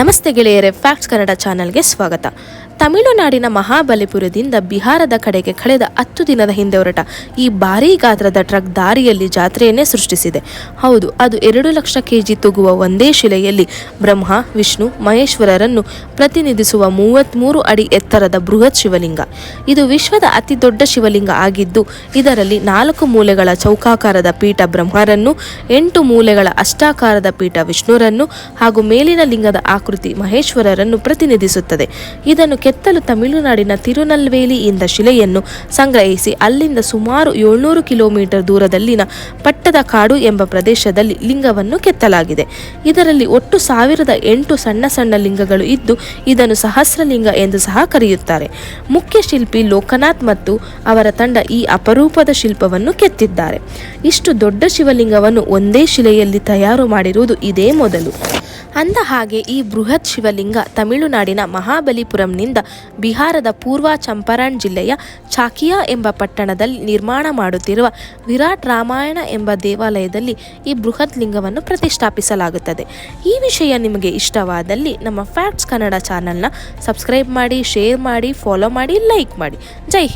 ನಮಸ್ತೆ ಗೆಳೆಯರೆ ಫ್ಯಾಕ್ಟ್ಸ್ ಕನ್ನಡ ಚಾನೆಲ್ಗೆ ಸ್ವಾಗತ. ತಮಿಳುನಾಡಿನ ಮಹಾಬಲಿಪುರದಿಂದ ಬಿಹಾರದ ಕಡೆಗೆ ಕಳೆದ ಹತ್ತು ದಿನದ ಹಿಂದೆ ಹೊರಟ ಈ ಭಾರೀ ಗಾತ್ರದ ಟ್ರಕ್ ದಾರಿಯಲ್ಲಿ ಜಾತ್ರೆಯನ್ನೇ ಸೃಷ್ಟಿಸಿದೆ. ಹೌದು, ಅದು ಎರಡು ಲಕ್ಷ ಕೆಜಿ ತೂಗುವ ಒಂದೇ ಶಿಲೆಯಲ್ಲಿ ಬ್ರಹ್ಮ, ವಿಷ್ಣು, ಮಹೇಶ್ವರರನ್ನು ಪ್ರತಿನಿಧಿಸುವ ಮೂವತ್ತ್ಮೂರು ಅಡಿ ಎತ್ತರದ ಬೃಹತ್ ಶಿವಲಿಂಗ. ಇದು ವಿಶ್ವದ ಅತಿ ದೊಡ್ಡ ಶಿವಲಿಂಗ ಆಗಿದ್ದು, ಇದರಲ್ಲಿ ನಾಲ್ಕು ಮೂಲೆಗಳ ಚೌಕಾಕಾರದ ಪೀಠ ಬ್ರಹ್ಮರನ್ನು, ಎಂಟು ಮೂಲೆಗಳ ಅಷ್ಟಾಕಾರದ ಪೀಠ ವಿಷ್ಣುರನ್ನು ಹಾಗೂ ಮೇಲಿನ ಲಿಂಗದ ಆಕೃತಿ ಮಹೇಶ್ವರರನ್ನು ಪ್ರತಿನಿಧಿಸುತ್ತದೆ. ಇದನ್ನು ಕೆತ್ತಲು ತಮಿಳುನಾಡಿನ ತಿರುನಲ್ವೇಲಿಯಿಂದ ಶಿಲೆಯನ್ನು ಸಂಗ್ರಹಿಸಿ ಅಲ್ಲಿಂದ ಸುಮಾರು ಏಳ್ನೂರು ಕಿಲೋಮೀಟರ್ ದೂರದಲ್ಲಿನ ಪಟ್ಟದ ಕಾಡು ಎಂಬ ಪ್ರದೇಶದಲ್ಲಿ ಲಿಂಗವನ್ನು ಕೆತ್ತಲಾಗಿದೆ. ಇದರಲ್ಲಿ ಒಟ್ಟು ಸಾವಿರದ ಎಂಟು ಸಣ್ಣ ಸಣ್ಣ ಲಿಂಗಗಳು ಇದ್ದು, ಇದನ್ನು ಸಹಸ್ರಲಿಂಗ ಎಂದು ಸಹ ಕರೆಯುತ್ತಾರೆ. ಮುಖ್ಯ ಶಿಲ್ಪಿ ಲೋಕನಾಥ್ ಮತ್ತು ಅವರ ತಂಡ ಈ ಅಪರೂಪದ ಶಿಲ್ಪವನ್ನು ಕೆತ್ತಿದ್ದಾರೆ. ಇಷ್ಟು ದೊಡ್ಡ ಶಿವಲಿಂಗವನ್ನು ಒಂದೇ ಶಿಲೆಯಲ್ಲಿ ತಯಾರು ಮಾಡಿರುವುದು ಇದೇ ಮೊದಲು. ಅಂದ ಹಾಗೆ ಈ ಬೃಹತ್ ಶಿವಲಿಂಗ ತಮಿಳುನಾಡಿನ ಮಹಾಬಲಿಪುರಂನಿಂದ ಬಿಹಾರದ ಪೂರ್ವ ಚಂಪಾರಣ್ ಜಿಲ್ಲೆಯ ಚಾಕಿಯಾ ಎಂಬ ಪಟ್ಟಣದಲ್ಲಿ ನಿರ್ಮಾಣ ಮಾಡುತ್ತಿರುವ ವಿರಾಟ್ ರಾಮಾಯಣ ಎಂಬ ದೇವಾಲಯದಲ್ಲಿ ಈ ಬೃಹತ್ ಲಿಂಗವನ್ನು ಪ್ರತಿಷ್ಠಾಪಿಸಲಾಗುತ್ತದೆ. ಈ ವಿಷಯ ನಿಮಗೆ ಇಷ್ಟವಾದಲ್ಲಿ ನಮ್ಮ ಫ್ಯಾಕ್ಟ್ಸ್ ಕನ್ನಡ ಚಾನಲ್ನ ಸಬ್ಸ್ಕ್ರೈಬ್ ಮಾಡಿ ಶೇರ್ ಮಾಡಿ ಫಾಲೋ ಮಾಡಿ ಲೈಕ್ ಮಾಡಿ. ಜೈ ಹಿಂದ್.